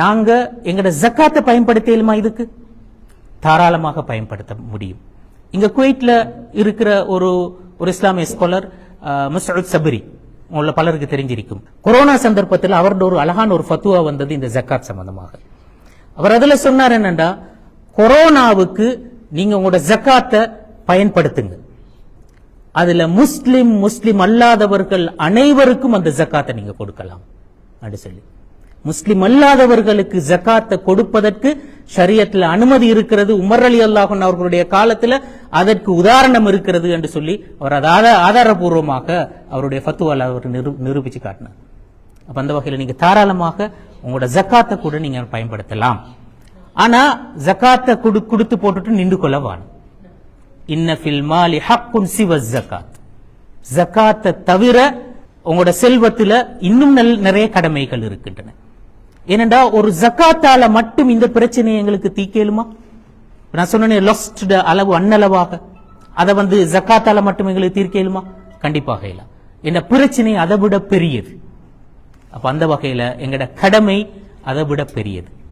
நாங்க எங்கட ஜக்காத்தை பயன்படுத்தலுமா இதுக்கு? தாராளமாக பயன்படுத்த முடியும். இங்க குவைட்ல இருக்கிற ஒரு ஒரு இஸ்லாமிய ஸ்காலர் முஸ்அத் சபரி உள்ள பலருக்கு தெரிஞ்சிருக்கும். கொரோனா சந்தர்ப்பத்தில் அவரோட ஒரு அழகான ஒரு ஃபத்துவா வந்தது இந்த ஜக்காத் சம்பந்தமாக. அவர் அதுல சொன்னார் என்னண்டா கொரோனாவுக்கு நீங்க உங்களோட ஜக்காத்தை பயன்படுத்துங்க. அதுல முஸ்லிம் முஸ்லிம் அல்லாதவர்கள் அனைவருக்கும் அந்த ஜக்காத்தை நீங்க கொடுக்கலாம். அப்படின்னு சொல்லி முஸ்லிம் அல்லாதவர்களுக்கு ஜக்காத்தை கொடுப்பதற்கு ஷரியத்தில் அனுமதி இருக்கிறது. உமர் அலி அல்லாஹன் அவர்களுடைய காலத்தில் அதற்கு உதாரணம் இருக்கிறது என்று சொல்லி அவர் அதை ஆதாரபூர்வமாக அவருடைய ஃபத்துவால் அவர் நிரூபிச்சு காட்டினார். அப்ப அந்த வகையில் நீங்க தாராளமாக உங்களோட ஜக்காத்தை கூட நீங்க பயன்படுத்தலாம். ஆனா ஜக்காத்தை குடு கொடுத்து போட்டுட்டு நின்று கொள்ள வாணும் இன்ன ஃபில்மாலி ஹக்குன் சிவ ஜக்காத். ஜக்காத்தை தவிர உங்களோட செல்வத்தில் இன்னும் நல்- நிறைய கடமைகள் இருக்கின்றன. ஏனென்றா ஒரு ஜக்காத்தால மட்டும் இந்த பிரச்சனையை எங்களுக்கு தீக்கேலுமா நான் சொன்னேன் அளவு அன்னளவாக. அதை வந்து ஜக்காத்தால மட்டும் எங்களுக்கு தீர்க்கலுமா கண்டிப்பாக இல்லை. என்ன பிரச்சனை அதை விட பெரியது. அப்ப அந்த வகையில எங்கட கடமை அதை விட பெரியது.